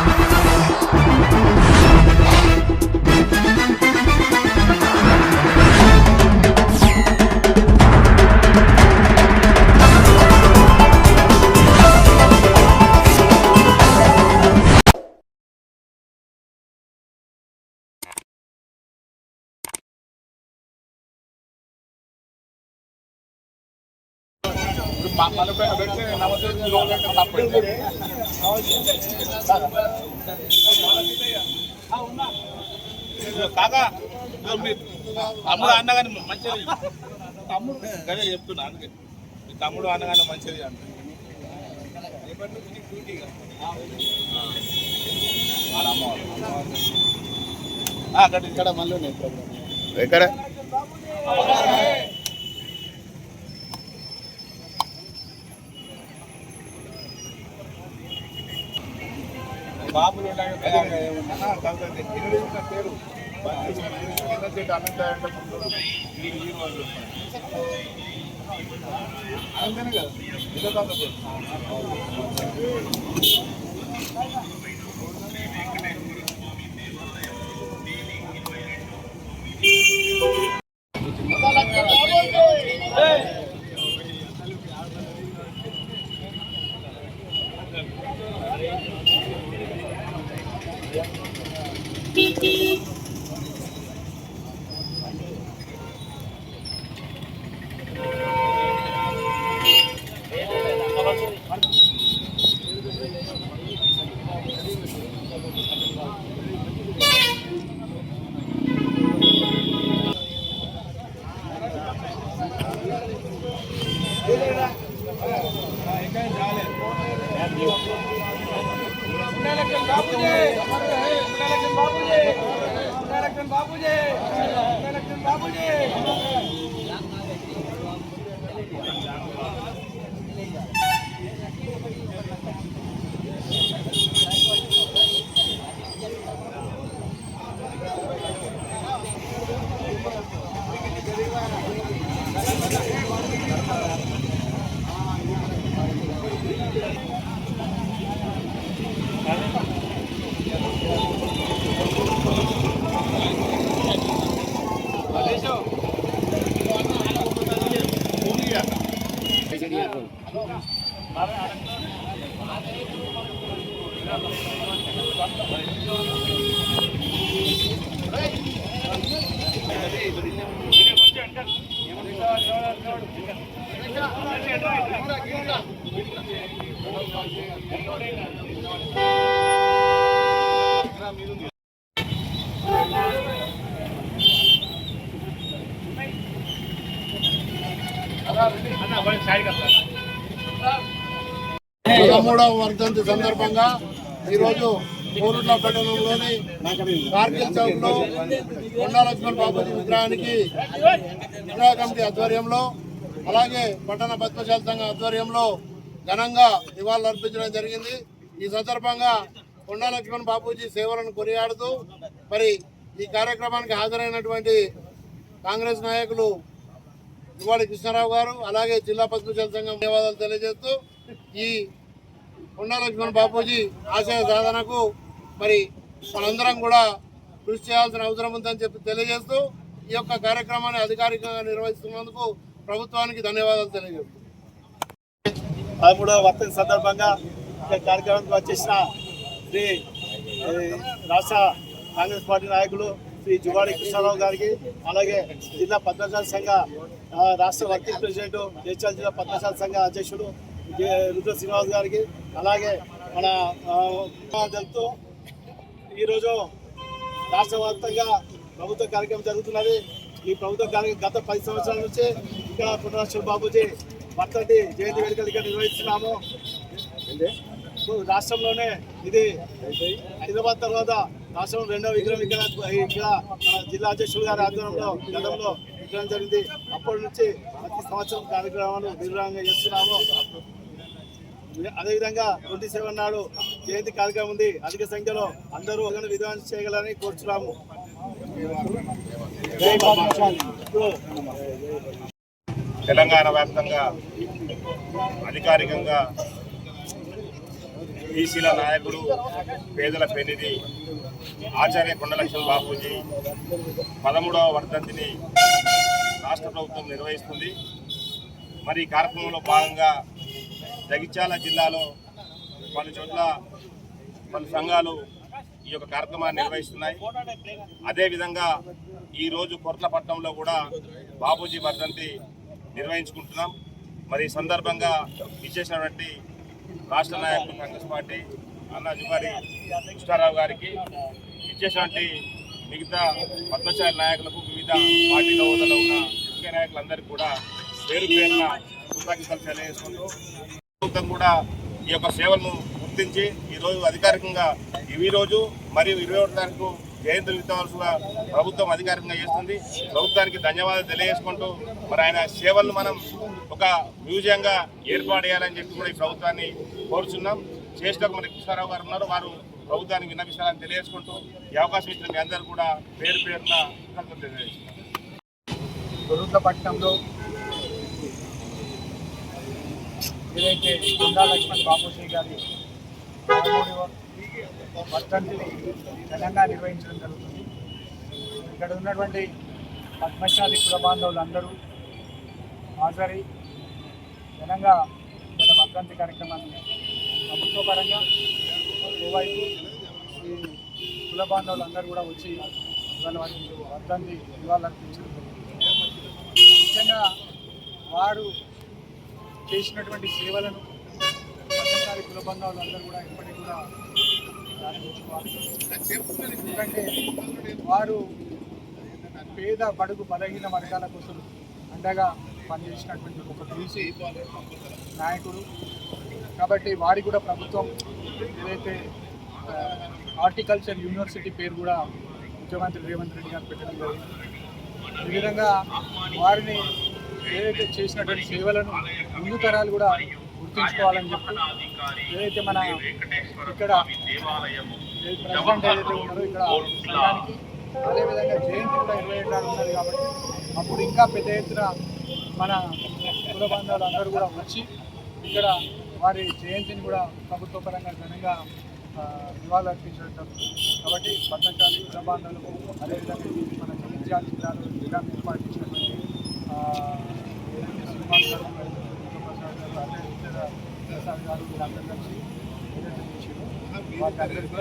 Música కాకా ఇదిగో మీ తమ్ముడు అన్నగాని మంచిది తమ్ముడు అదే చెప్తున్నా. అందుకే మీ తమ్ముడు అన్నగాని మంచిది అంట అక్కడ ఇక్కడ మళ్ళీ. ఎక్కడ బాబులు ఉన్నాయి కదా, ఏమన్నా తర్వాత ఇల్లు పేరు ఈ ఈ వాళ్ళు అంతేనే కదా ఇదో కాదు పేరు. పదమూడవ వర్ధంతి సందర్భంగా ఈరోజు కోరుట్ల పట్టణంలోని కార్గిల్ చౌక్లో కొండా లక్ష్మణ్ బాబుజీ విగ్రహానికి విగ్రహ కమిటీ ఆధ్వర్యంలో అలాగే పట్టణ పద్మశాల సంఘం ఆధ్వర్యంలో ఘనంగా నివాళులు అర్పించడం జరిగింది. ఈ సందర్భంగా కొండా లక్ష్మణ్ బాబూజీ సేవలను కొనియాడుతూ మరి ఈ కార్యక్రమానికి హాజరైనటువంటి కాంగ్రెస్ నాయకులు ఇవాడి కృష్ణారావు గారు అలాగే జిల్లా పద్మశాల సంఘం ధన్యవాదాలు తెలియజేస్తూ ఈ కొండలక్ష్మణ్ బాపూజీ ఆశయ సాధనకు మరి మనందరం కూడా కృషి చేయాల్సిన అవసరం ఉందని చెప్పి తెలియజేస్తూ ఈ యొక్క కార్యక్రమాన్ని అధికారికంగా నిర్వహిస్తున్నందుకు ప్రభుత్వానికి ధన్యవాదాలు తెలియజేస్తూ. పదమూడవ వర్తక సందర్భంగా కార్యక్రమానికి వచ్చేసిన శ్రీ రాష్ట్ర కాంగ్రెస్ పార్టీ నాయకులు శ్రీ జువాడి కృష్ణారావు గారికి అలాగే జిల్లా పద్మశాల సంఘ రాష్ట్ర వర్కింగ్ ప్రెసిడెంట్ జైచాల్ జిల్లా పద్మశాల సంఘ అధ్యక్షుడు జె. రుద్ర శ్రీనివాస్ గారికి అలాగే మన తెలుపుతూ ఈరోజు రాష్ట్ర వ్యాప్తంగా ప్రభుత్వ కార్యక్రమం జరుగుతున్నది. ఈ ప్రభుత్వ కార్యక్రమం గత పది సంవత్సరాల నుంచి ఇక్కడ పునరాష్ట్ర బాబుజీ వర్తంతి జయంతి వేడుకలు ఇక్కడ నిర్వహిస్తున్నాము. రాష్ట్రంలోనే ఇది హైదరాబాద్ తర్వాత రాష్ట్రం రెండవ విగ్రహం ఇక్కడ ఇక్కడ జిల్లా అధ్యక్షులు గారి ఆధ్వర్యంలో గతంలో విగ్రహం జరిగింది. అప్పటి నుంచి ప్రతి సంవత్సరం కార్యక్రమాలు నిర్వహంగా చేస్తున్నాము. అదేవిధంగా ట్వంటీ సెవెన్ నాడు జయంతి కార్యక్రమం ఉంది. అధిక సంఖ్యలో అందరూ విధానం చేయగలని కోరుచున్నాము. తెలంగాణ వ్యాప్తంగా అధికారికంగా బీసీల నాయకుడు పేదల పెనిది ఆచార్య కొండలక్ష్మణ్ బాపూజీ పదమూడవ వర్ధంతిని రాష్ట్ర ప్రభుత్వం నిర్వహిస్తుంది. మరి కార్యక్రమంలో భాగంగా జగిత్యాల జిల్లాలో పలు చోట్ల పలు సంఘాలు ఈ యొక్క కార్యక్రమాన్ని నిర్వహిస్తున్నాయి. అదేవిధంగా ఈరోజు కొట్లపట్నంలో కూడా బాపూజీ వర్ధంతి నిర్వహించుకుంటున్నాం. మరి సందర్భంగా ఇచ్చేసినటువంటి రాష్ట్ర నాయకులు కాంగ్రెస్ పార్టీ అన్న జుమారి కృష్ణారావు గారికి ఇచ్చేటువంటి మిగతా పద్మశాలి నాయకులకు వివిధ పార్టీల హోదాలో ఉన్న ముఖ్య నాయకులందరికీ కూడా పేరు పేరున కృతజ్ఞతలు తెలియజేసుకుంటూ ప్రభుత్వం కూడా ఈ యొక్క సేవలను గుర్తించి ఈరోజు అధికారికంగా ఇవి రోజు మరియు ఇరవై ఒకటి తారీఖు జయంతి విత్తవలసిగా ప్రభుత్వం అధికారికంగా చేస్తుంది. ప్రభుత్వానికి ధన్యవాదాలు తెలియజేసుకుంటూ మరి ఆయన సేవలను మనం ఒక మ్యూజియంగా ఏర్పాటు చేయాలని చెప్పి కూడా ఈ ప్రభుత్వాన్ని కోరుచున్నాం. చేసినకు మరి కృష్ణారావు గారు ఉన్నారు. వారు ప్రభుత్వానికి విన్నవిస్తారని తెలియజేసుకుంటూ ఈ అవకాశం ఇచ్చిన మీ అందరూ కూడా పేరు పేరున కృతజ్ఞతలు ఏదైతే కొండా లక్ష్మణ్ బాపూజీ గారి పదమూడవ వర్ధంతిని ఘనంగా నిర్వహించడం జరుగుతుంది. ఇక్కడ ఉన్నటువంటి పద్మశాలి కుల బాంధవులు అందరూ హాజరై ఘనంగా ఇక్కడ వర్ధంతి కార్యక్రమాన్ని ప్రభుత్వ పరంగా ఓవైపు ఈ కుల బాంధవులు అందరూ కూడా వచ్చి ఇవాళ వారికి అర్థాన్ని నివాళులర్పించడం ముఖ్యంగా వారు చేసినటువంటి సేవలను పద్మశాలి కుల బంధాలు అందరూ కూడా ఇప్పటికీ కూడా ఎందుకంటే వారు పేద బడుగు బలహీన వర్గాల కోసం అండగా పనిచేసినటువంటి ఒక బీసీ నాయకుడు కాబట్టి వారి కూడా ప్రభుత్వం ఏదైతే హార్టికల్చర్ యూనివర్సిటీ పేరు కూడా ముఖ్యమంత్రి రేవంత్ రెడ్డి గారు పెట్టడం జరిగింది. ఈ విధంగా వారిని ఏదైతే చేసినటువంటి సేవలను ముందు తరాలు కూడా గుర్తుంచుకోవాలని చెప్పి ఏదైతే మన ఇక్కడ ప్రెసిడెంట్ ఏదైతే ఉన్నారో ఇక్కడ సంఘానికి అదేవిధంగా జయంతి కూడా ఇరవై ఏడు నాడు ఉన్నది కాబట్టి అప్పుడు ఇంకా పెద్ద ఎత్తున మన కుల బంధాలు అందరూ కూడా వచ్చి ఇక్కడ వారి జయంతిని కూడా ప్రభుత్వ పరంగా ఘనంగా నివాళులర్పించడం కాబట్టి పద్మశాలి కుల అదేవిధంగా మన జగిత్యాల జిల్లాలో జిల్లా ఏర్పాటు చేసినటువంటి ఆ, గారు ప్రసాద్ గారు అదే ప్రసాద్ గారు వీళ్ళందరూ కలిసి ఏదైతే వారికి అందరికీ